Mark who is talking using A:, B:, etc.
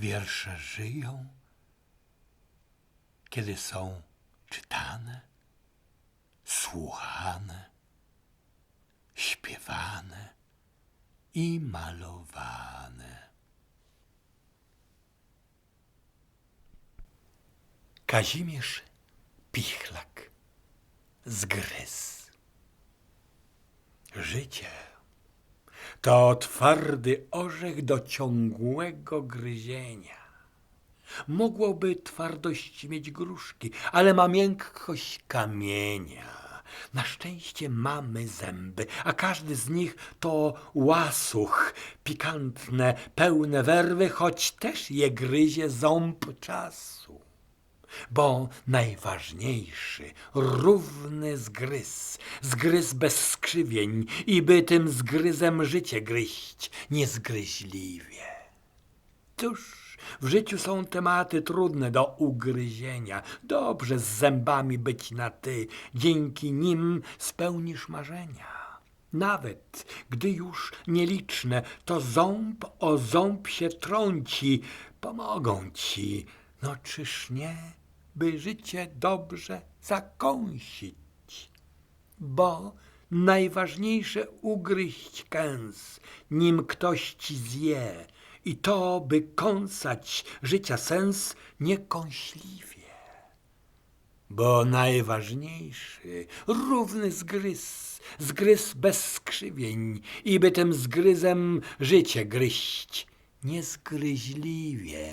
A: Wiersze żyją, kiedy są czytane, słuchane, śpiewane i malowane. Kazimierz Pichlak zgryz. Życie to twardy orzech do ciągłego gryzienia. Mogłoby twardość mieć gruszki, ale ma miękkość kamienia. Na szczęście mamy zęby, a każdy z nich to łasuch, pikantne, pełne werwy, choć też je gryzie ząb czasu. Bo najważniejszy, równy zgryz, zgryz bez skrzywień i by tym zgryzem życie gryźć niezgryźliwie. Cóż, w życiu są tematy trudne do ugryzienia. Dobrze z zębami być na ty, dzięki nim spełnisz marzenia. Nawet gdy już nieliczne, to ząb o ząb się trąci, pomogą ci, no czyż nie, by życie dobrze zakąsić bo najważniejsze ugryźć kęs, nim ktoś ci zje, i to, by kąsać życia sens niekąśliwie. Bo najważniejszy, równy zgryz, zgryz bez skrzywień, i by tym zgryzem życie gryźć niezgryźliwie.